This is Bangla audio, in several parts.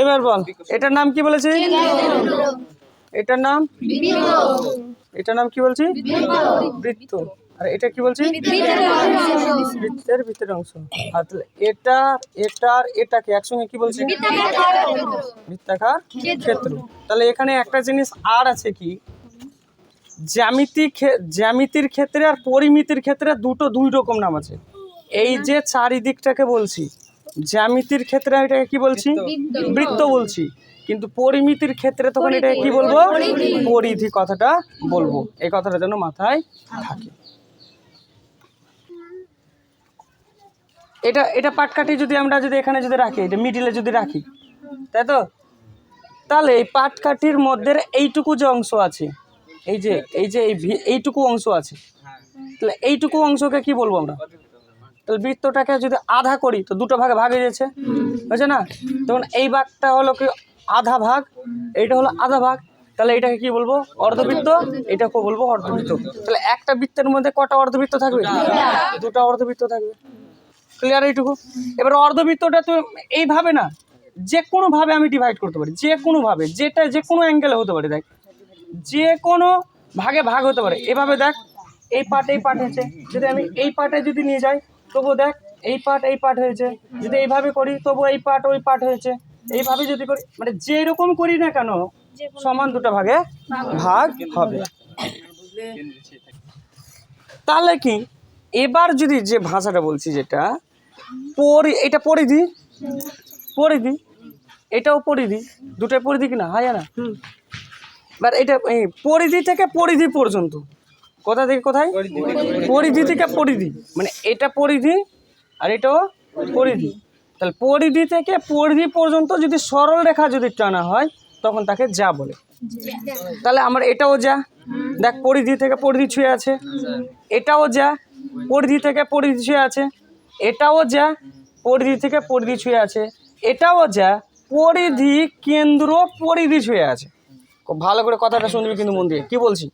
এবার বল, এটার নাম কি বলেছি? এটার নাম? এটার নাম কি বলছি? বৃত্ত। আর এটা কি বলছি? বৃত্তের ভিতরের অংশ। আর তাহলে এটা এটার এটাকে একসঙ্গে কি বলছি? বৃত্তাকার ক্ষেত্র। তাহলে এখানে একটা জিনিস আর আছে কি? জ্যামিতি জ্যামিতির ক্ষেত্রে আর পরিমিতির ক্ষেত্রে দুটো দুই রকম নাম আছে। এই যে চারিদিকটাকে বলছি জ্যামিতির ক্ষেত্রে আমি এটাকে কি বলছি? বৃত্ত। বলছি। কিন্তু পরিমিতির ক্ষেত্রে তখন এটাকে কি বলব? পরিধি। কথাটা বলব। এই কথাটা যেন মাথায় থাকে। এটা এটা পাটকাঠি যদি আমরা যদি এখানে যদি রাখি এটা মিডিলে যদি রাখি তাই তো? তাহলে এই পাটকাঠির মধ্যে এইটুকু যে অংশ আছে এই যে এই যে এইটুকু অংশ আছে তাহলে এইটুকু অংশকে কি বলব আমরা? তাহলে বৃত্তটাকে যদি আধা করি, তো দুটো ভাগে ভাগ যাচ্ছে। বুঝছে না? তখন এই ভাগটা হলো কি আধা ভাগ, এইটা হলো আধা ভাগ। তাহলে এটাকে কি বলব? অর্ধবৃত্ত এটাকে বলব অর্ধবৃত্ত। তাহলে একটা বৃত্তের মধ্যে কটা অর্ধবৃত্ত থাকবে? দুটো অর্ধবৃত্ত থাকবে। ক্লিয়ার এইটুকু? এবার অর্ধবৃত্তটা তো এইভাবে না যে কোনোভাবে আমি ডিভাইড করতে পারি যে কোনোভাবে যেটা যে কোনো অ্যাঙ্গেলে হতে পারে, দেখ। যে কোনো ভাগে ভাগ হতে পারে। এভাবে দেখ, এই পার্ট এই পার্ট হয়েছে যদি আমি এই পার্টে যদি নিয়ে যাই তবু দেখ এই পার্ট এই পার্ট হয়েছে। যদি এইভাবে করি তবু এই পার্ট ওই পার্ট হয়েছে। এইভাবে যদি করি মানে যেরকম করি না কেন সমান দুটো ভাগে ভাগ হবে। তাহলে কি? এবার যদি যে ভাষাটা বলছি যেটা পরি এটা পরিধি? পরিধি? এটাও পরিধি? দুটাই পরিধি কিনা হয় না? এবার এটা এই পরিধি থেকে পরিধি পর্যন্ত। কোথা থেকে কোথায়? পরিধি থেকে পরিধি? মানে এটা পরিধি আর এটাও পরিধি। তাহলে পরিধি থেকে পরিধি পর্যন্ত যদি সরল রেখা যদি টানা হয়, তখন তাকে যা বলে। তাহলে আমার এটাও যা। দেখ, পরিধি থেকে পরিধি ছুঁয়ে আছে। এটাও যা। পরিধি থেকে পরিধি ছুঁয়ে আছে। এটাও যা। পরিধি থেকে পরিধি ছুঁয়ে আছে। এটাও যা। পরিধি কেন্দ্র পরিধি ছুঁয়ে আছে। খুব ভালো করে কথাটা শুনবি কিন্তু মন দিয়ে। কি বলছি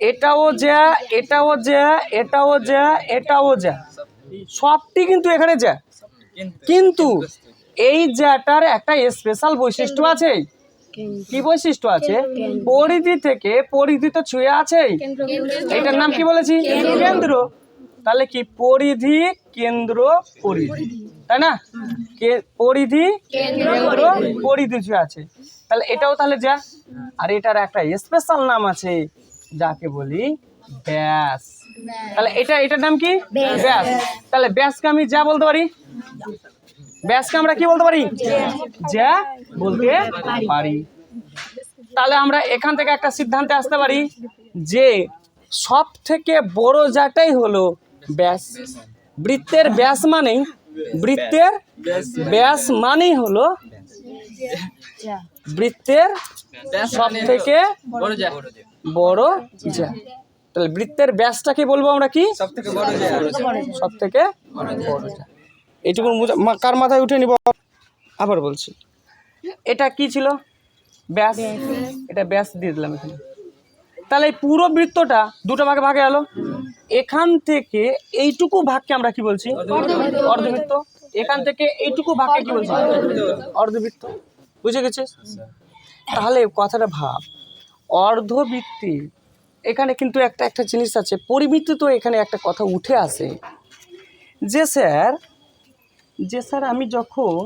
এটাও যা এটাও যা এটাও যা এটাও যা। সবটি কিন্তু এখানে যা। কিন্তু এই জ্যাটার একটা স্পেশাল বৈশিষ্ট্য আছে। কি বৈশিষ্ট্য আছে? পরিধি থেকে পরিধি তো ছুঁয়ে আছে। এটার নাম কি বলেছি? কেন্দ্র। তাহলে কি? পরিধি, কেন্দ্র, পরিধি। তাই না? পরিধি, কেন্দ্র, পরিধি ছুঁয়ে আছে। তাহলে এটাও তাহলে যা। আর এটার একটা স্পেশাল নাম আছে। যাকে বলি ব্যাস। তাহলে এটা এটার নাম কি? ব্যাস। তাহলে ব্যাসকে আমি যা বলতে পারি? ব্যাসকে আমরা কি বলতে পারি? যা বলতে পারি। তাহলে আমরা এখান থেকে একটা সিদ্ধান্তে আসতে পারি যে সব থেকে বড় যাটাই হলো ব্যাস। বৃত্তের ব্যাস মানেই বৃত্তের ব্যাস মানেই হলো বৃত্তের সব থেকে বড় যা। তাহলে বৃত্তের ব্যাসটাকে বলব আমরা কি? সব থেকে বড় সব থেকে বড় যা। এইটুকু কার মাথায় উঠে নিব? আবার বলছি। এটা কি ছিল? ব্যাস। এটা ব্যাস দিয়ে দিলাম এখানে। তাহলে এই পুরো বৃত্তটা দুটো ভাগে ভাগে গেল এখান থেকে এইটুকু ভাগকে আমরা কি বলছি? অর্ধবৃত্ত। এখান থেকে এইটুকু ভাগকে কি বলছি? অর্ধবৃত্ত। বুঝে গেছিস? তাহলে কথাটা ভাব। অর্ধবৃত্তি। এখানে কিন্তু একটা একটা জিনিস আছে। পরিমিতি তো এখানে একটা কথা উঠে আসে। যে স্যার যে স্যার আমি যখন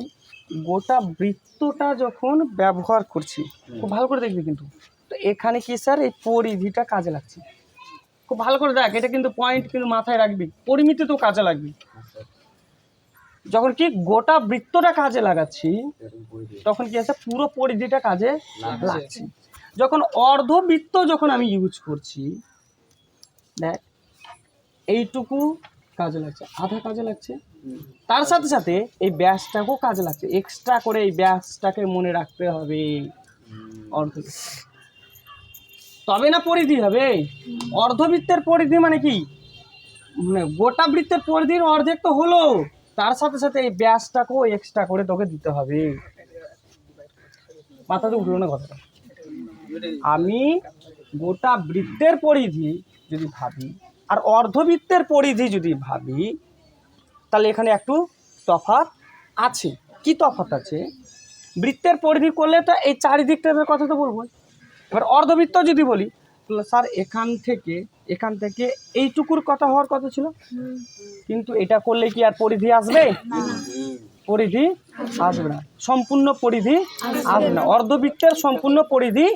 গোটা বৃত্তটা যখন ব্যবহার করছি খুব ভালো করে দেখবি কিন্তু। তো এখানে কি স্যার এই পরিধিটা কাজে লাগছে। খুব ভালো করে দেখ এটা কিন্তু পয়েন্ট কিন্তু মাথায় রাখবি। পরিমিতি তো কাজে লাগবে। যখন কি গোটা বৃত্তটা কাজে লাগাচ্ছি তখন কি আছে পুরো পরিধিটা কাজে লাগছে। যখন অর্ধবৃত্ত যখন আমি ইউজ করছি, দেখ, এইটুকু কাজে লাগছে, আধা কাজে লাগছে। তার সাথে সাথে এই ব্যাসটাকেও কাজে লাগছে। এক্সট্রা করে এই ব্যাসটাকে মনে রাখতে হবে। অর্ধবৃত্ত তবে না পরিধি হবে? অর্ধবৃত্তের পরিধি মানে কি? মানে গোটা বৃত্তের পরিধির অর্ধেক তো হলো। তার সাথে সাথে এই ব্যাসটাকেও এক্সট্রা করে তোকে দিতে হবে। মাথাতে উঠল না কথাটা? আমি গোটা বৃত্তের পরিধি যদি ভাবি আর অর্ধবৃত্তের পরিধি যদি ভাবি তাহলে এখানে একটু তফাৎ আছে। কি তফাৎ আছে? বৃত্তের পরিধি করলে তো এই চারিদিকটার কথা তো বলব এবার অর্ধবৃত্ত যদি বলি তাহলে স্যার এখান থেকে এখান থেকে এইটুকুর কথা হওয়ার কথা ছিল। কিন্তু এটা করলে কি আর পরিধি আসবে? পরিধি আসবে না। সম্পূর্ণ পরিধি আসবে না। অর্ধবৃত্তের সম্পূর্ণ পরিধি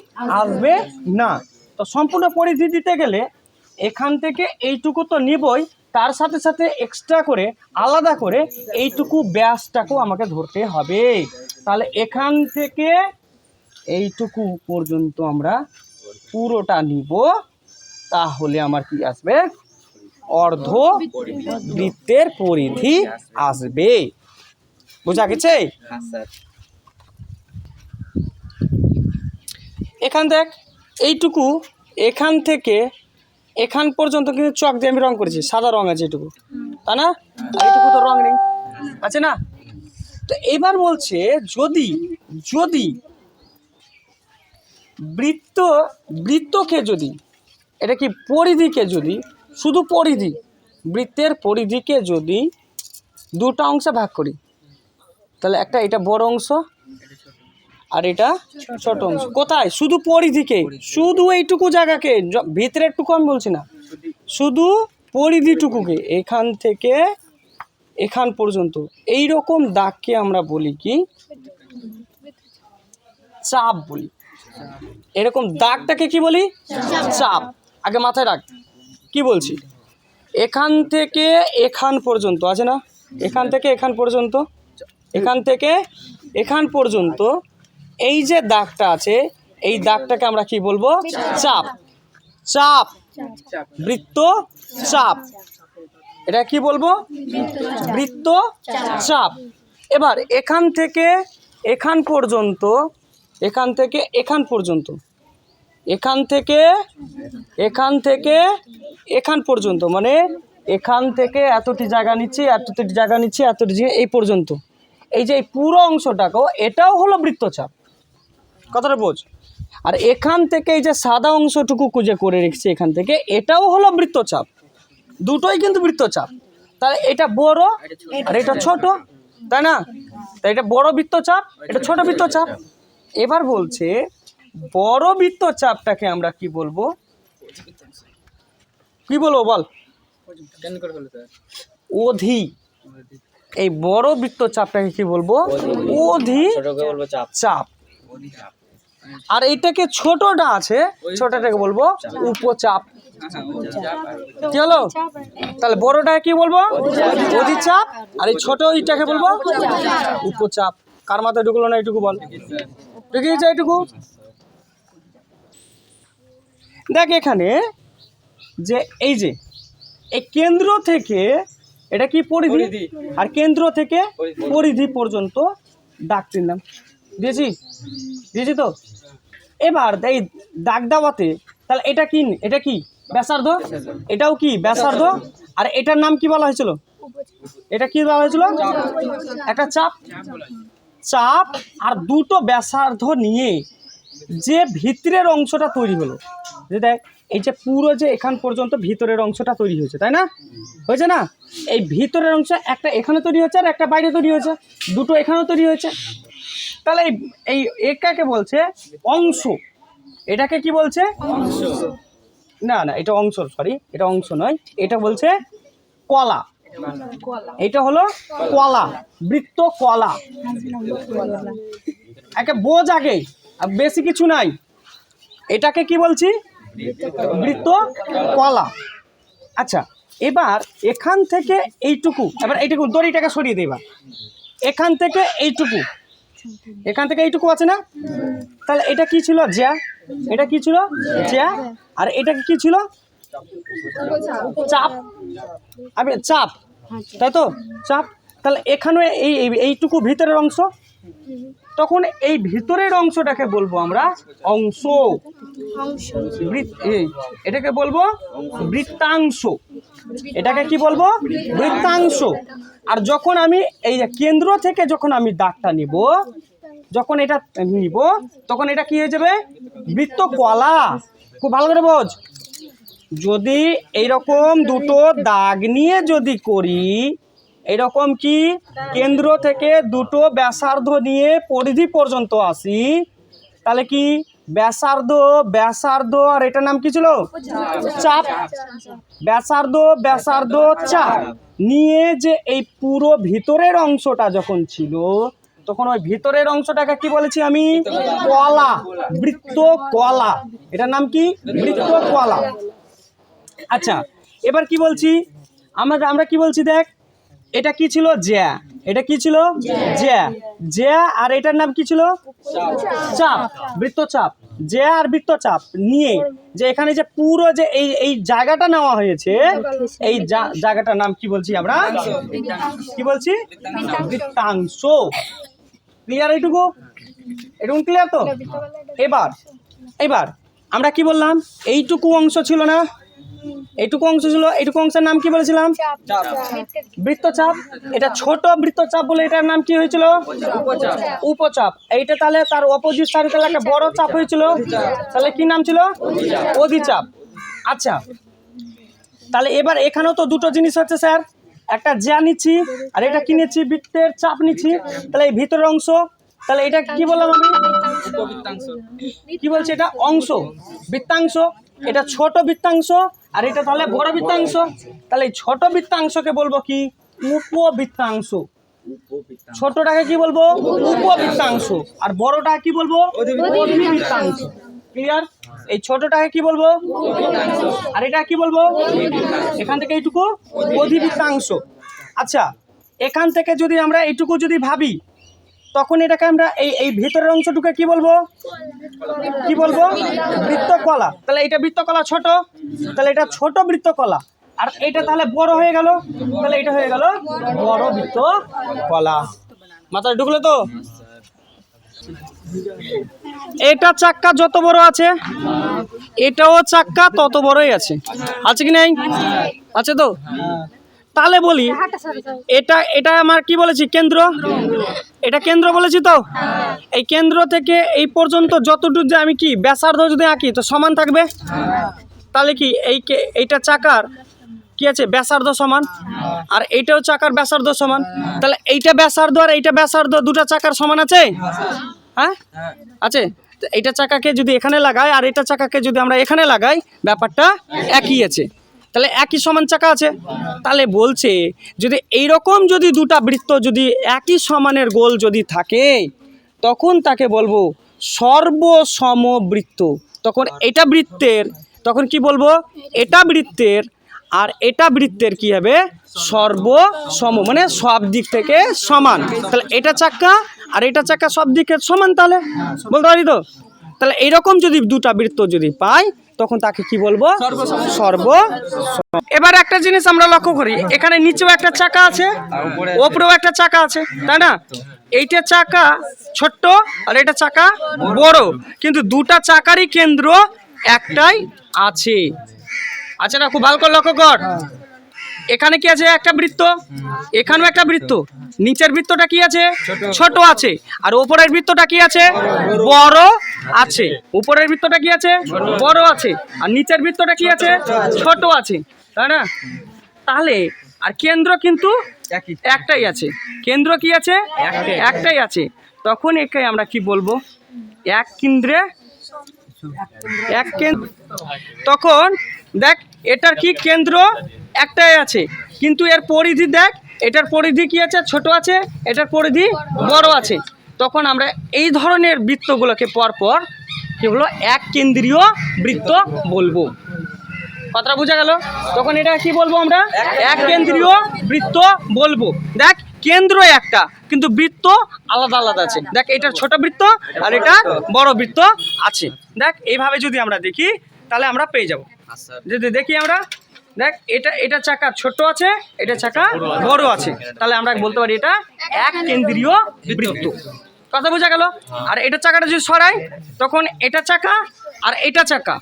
আসবে না। তো সম্পূর্ণ পরিধি দিতে গেলে এখান থেকে এইটুকু তো নিবই, তার সাথে সাথে এক্সট্রা করে, আলাদা করে এইটুকু ব্যাসটাকেও আমাকে ধরতে হবে। তাহলে এখান থেকে এইটুকু পর্যন্ত আমরা পুরোটা নিব। তাহলে আমার কি আসবে? অর্ধ বৃত্তের পরিধি আসবে। বোঝা গেছে? এখান দেখ এইটুকু এখান থেকে এখান পর্যন্ত কিন্তু চক দিয়ে আমি রং করেছি সাদা রং আছে এইটুকু। তা না? এইটুকু তো রং নেই। আছে না? তো এবার বলছে যদি যদি বৃত্ত বৃত্তকে যদি এটা কি পরিধিকে যদি শুধু পরিধি বৃত্তের পরিধিকে যদি দুটো অংশে ভাগ করি। তাহলে একটা এটা বড় অংশ আর এটা ছোট। অংশ। কোথায়? শুধু পরিধিকে। শুধু এইটুকু জায়গাকে। ভিতরেরটুকু আমি বলছি না। শুধু পরিধিটুকুকে এখান থেকে এখান পর্যন্ত। এই রকম দাগকে আমরা বলি কি? চাপ বলি। এরকম দাগটাকে কি বলি? চাপ। আগে মাথায় রাখ। কি বলছি? এখান থেকে এখান পর্যন্ত। আছে না? এখান থেকে এখান পর্যন্ত। এখান থেকে এখান পর্যন্ত এই যে দাগটা আছে, এই দাগটাকে আমরা কি বলব? চাপ। চাপ। বৃত্ত চাপ। এটা কি বলব? বৃত্ত চাপ। এবার এখান থেকে এখান পর্যন্ত, এখান থেকে এখান পর্যন্ত, এখান থেকে এখান থেকে এখান পর্যন্ত মানে এখান থেকে এতটি জায়গা নিচ্ছি, এতটি জায়গা নিচ্ছি, এতটি এই পর্যন্ত। এই যে এই পুরো অংশটাকেও এটাও হলো বৃত্তচাপ। কথাটা বোঝ? আর এখান থেকে এই যে সাদা অংশটুকু খুঁজে করে রেখেছি এখান থেকে এটাও হলো বৃত্তচাপ। দুটোই কিন্তু বৃত্তচাপ। তাহলে এটা বড় আর এটা ছোট তাই না? তাই এটা বড় বৃত্তচাপ এটা ছোট বৃত্তচাপ। এবার বলছে বড় বৃত্তচাপটাকে আমরা কি বলব? কি বলব বল? অধি। এই বড় বৃত্তচাপটাকে কি বলব? অধি চাপ। আর এইটাকে ছোটটা আছে ছোটটাকে বলব উপচাপ। কি হলো? তাহলে বড়টা কি বলব? অধিচাপ। আর এই ছোট ইটাকে বলব উপচাপ। কার মাথায় ঢুকলো না এইটুকু বল? ঢুকিয়েছে এইটুকু? দেখ এখানে যে এই যে এই কেন্দ্র থেকে এটা কি পরিধি? আর কেন্দ্র থেকে পরিধি। পর্যন্ত দাগ দিলাম দিয়েছি? দিয়েছি তো? এবার এই দাগ দেওয়াতে তাহলে এটা কি এটা কি? ব্যাসার্ধ? এটাও কি? ব্যাসার্ধ? আর এটার নাম কি বলা হয়েছিল? এটা কি বলা হয়েছিল? একটা চাপ। চাপ আর দুটো ব্যাসার্ধ নিয়ে যে ভিতরের অংশটা তৈরি হলো। যে দেখ এই যে পুরো যে এখান পর্যন্ত ভিতরের অংশটা তৈরি হয়েছে, তাই না? হয়েছে না? এই ভিতরের অংশ একটা এখানে তৈরি হয়েছে আর একটা বাইরে তৈরি হয়েছে, দুটো এখানেও তৈরি হয়েছে। তাহলে এই এটাকে বলছে অংশ। এটাকে কি বলছে? না না, এটা অংশ সরি এটা অংশ নয়, এটা বলছে কলা। এটা হলো কলা, বৃত্ত কলা। একে বোঝ আগে বেশি কিছু নাই। এটাকে কি বলছি? বৃত্ত কলা। আচ্ছা এবার এখান থেকে এইটুকু, এবার এইটুকু, দড়িটাকে সরিয়ে দেবা এখান থেকে এইটুকু। এখান থেকে এইটুকু আছে না? তাহলে এটা কি ছিল? জ্যা। এটা কি ছিল? জ্যা। আর এটা কি ছিল? চাপ। আমি চাপ। তাই তো? চাপ। তাহলে এখানে এই- এইটুকু ভিতরের অংশ। তখন এই ভিতরের অংশটাকে বলব আমরা অংশ। এটাকে বলব বৃত্তাংশ। এটাকে কি বলব? বৃত্তাংশ। আর যখন আমি এই কেন্দ্র থেকে যখন আমি দাগটা নিব যখন এটা নিব তখন এটা কি হয়ে যাবে? বৃত্ত কলা খুব ভালো করে বোঝ। যদি এইরকম দুটো দাগ নিয়ে যদি করি এরকম কি? কেন্দ্র থেকে দুটো ব্যাসার্ধ নিয়ে পরিধি পর্যন্ত আসি। তাহলে কি? ব্যাসার্ধ ব্যাসার্ধ, আর এটার নাম কি ছিল? চাপ। ব্যাসার্ধ ব্যাসার্ধ, চাপ। নিয়ে যে এই পুরো ভিতরের অংশটা যখন ছিল, তখন ওই ভিতরের অংশটাকে কি বলেছি আমি? কলা, বৃত্ত কলা। এটার নাম কি? বৃত্ত কলা। আচ্ছা এবার কি বলছি? আমরা আমরা কি বলছি দেখ? এটা কি ছিল? জ্যা এটা কি ছিল? জ্যা জ্যা আর এটার নাম কি ছিল? চাপ। বৃত্তচাপ। জ্যা আর বৃত্তচাপ নিয়ে যে এখানে যে পুরো যে এই এই জায়গাটা নেওয়া হয়েছে, এই জায়গাটার নাম কি বলছি আমরা? কি বলছি? বৃত্তাংশ। ক্লিয়ার এইটুকু? এটুকু ক্লিয়ার তো? এবার এবার আমরা কি বললাম? এইটুকু অংশ ছিল না? এইটুকু অংশ ছিল এইটুকু অংশের নাম কি বলেছিলাম? বৃত্তচাপ। এটা ছোট বৃত্তচাপ বলে এটার নাম কি হয়েছিল? উপচাপ। এইটা তাহলে তার অপোজিট সাইডে তাহলে একটা বড় চাপ হয়েছিল। তাহলে কি নাম ছিল? অধিচাপ। আচ্ছা। তাহলে এবার এখানেও তো দুটো জিনিস হচ্ছে স্যার। একটা জ্যা নিচ্ছি আর এটা কি নিচ্ছি? বৃত্তের চাপ নিচ্ছি। তাহলে এই ভিতরের অংশ তাহলে এটা কি বললাম আমি? কি বলছি এটা? অংশ। বৃত্তাংশ। এটা ছোট বৃত্তাংশ। আর এটা তাহলে বড় বৃত্তাংশ? তাহলে এই ছোট বৃত্তাংশকে বলব কি? উপবৃত্তাংশ। ছোটটাকে কি বলব? উপবৃত্তাংশ। আর বড়টা কি বলব? অধিবৃত্তাংশ। ক্লিয়ার এই ছোটটাকে কি বলব? আর এটা কি বলব? এখান থেকে এইটুকু? অধিবৃত্তাংশ। আচ্ছা এখান থেকে যদি আমরা এইটুকু যদি ভাবি তখন এটাকে আমরা এই এই ভিতরের অংশটুকে কি বলব? কি বলব? বৃত্তকলা। তাহলে এটা বৃত্তকলা ছোট, তাহলে এটা ছোট বৃত্তকলা। আর এটা তাহলে বড় হয়ে গেল, তাহলে এটা হয়ে গেল বড় বৃত্তকলা। মাথায় ঢুকলো তো? এটা চাক্কা যত বড় আছে, এটাও চাক্কা তত বড়ই আছে। আছে কি নাই? আছে তো? তাহলে বলি এটা এটা আমার কি বলেছি কেন্দ্র? এটা কেন্দ্র বলেছি তো? এই কেন্দ্র থেকে এই পর্যন্ত যতটুকু যে আমি কি ব্যাসার্ধ যদি আঁকি তো সমান থাকবে? তাহলে কি এই এইটা চাকার কি আছে ব্যাসার্ধ সমান? আর এইটাও চাকার ব্যাসার্ধ সমান? তাহলে এইটা ব্যাসার্ধ আর এইটা ব্যাসার্ধ দুটা চাকার সমান আছে? হ্যাঁ? আছে? এইটা চাকাকে যদি এখানে লাগাই আর এটা চাকাকে যদি আমরা এখানে লাগাই ব্যাপারটা একই আছে। তাহলে একই সমান চাকা আছে? তাহলে বলছে, যদি এই রকম যদি দুটা বৃত্ত যদি একই সমানের গোল যদি থাকে, তখন তাকে বলব সর্বসম বৃত্ত। তখন এটা বৃত্তের, তখন কি বলব? এটা বৃত্তের, আর এটা বৃত্তের কি হবে? সর্বসম মানে সব দিক থেকে সমান। তাহলে এটা চাক্কা আর এটা চাক্কা সব দিকে সমান তাহলে? বলতে পারি তো? তাহলে এইরকম যদি দুটা বৃত্ত যদি পাই তখন তাকে কি বলব? সর্ব এবার একটা জিনিস আমরা লক্ষ্য করি এখানে নিচেও একটা চাকা আছে ওপরেও একটা চাকা আছে তাই না? এইটা চাকা ছোট্ট আর এটা চাকা বড় কিন্তু দুটা চাকারই কেন্দ্র একটাই আছে। আচ্ছা না? খুব ভালো করে লক্ষ্য কর। এখানে কি আছে একটা বৃত্ত? এখানেও একটা বৃত্ত। নিচের বৃত্তটা কি আছে? ছোট। আছে। আর উপরের বৃত্তটা কি আছে? বড়। আছে। উপরের বৃত্তটা কি আছে? বড় আছে। আর নিচের বৃত্তটা কি আছে? ছোট আছে। তাই না? তাহলে আর কেন্দ্র কিন্তু একটাই আছে। কেন্দ্র কি আছে? একটাই আছে। তখন একে আমরা কি বলব? এক কেন্দ্রে এক কেন্দ্র। তখন দেখ এটার কি কেন্দ্র? একটাই আছে। কিন্তু এর পরিধি দেখ এটার পরিধি কি আছে? ছোট আছে এটার পরিধি বড় আছে। তখন আমরা এই ধরনের বৃত্তগুলোকে পরপর কি হলো এক কেন্দ্রীয় বৃত্ত বলব। কথাটা বোঝা গেল? তখন এটা কি বলব আমরা? এক কেন্দ্রীয় বৃত্ত বলব। দেখ কেন্দ্র একটা কিন্তু বৃত্ত আলাদা আলাদা আছে। দেখ এটার ছোট বৃত্ত আর এটা বড় বৃত্ত আছে। দেখ এইভাবে যদি আমরা দেখি তাহলে আমরা পেয়ে যাব। যদি দেখি আমরা দেখ, এটা এটা চাকা ছোট আছে, এটা চাকা বড় আছে। তাহলে আমরা বলতে পারি এটা এক কেন্দ্রীয় বৃত্ত। কথা বোঝা গেল? আর এটা চাকাটা যদি সরাই, তখন এটা চাকা আর এটা চাকা।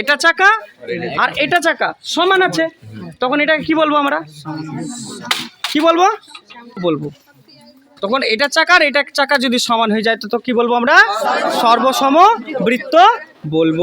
এটা চাকা আর এটা চাকা সমান আছে। তখন এটা কি বলব আমরা? কি বলব? বলব। তখন এটা চাকা আর এটা চাকা যদি সমান হয়ে যায় তো তো কি বলব আমরা? সর্বসম বৃত্ত বলব।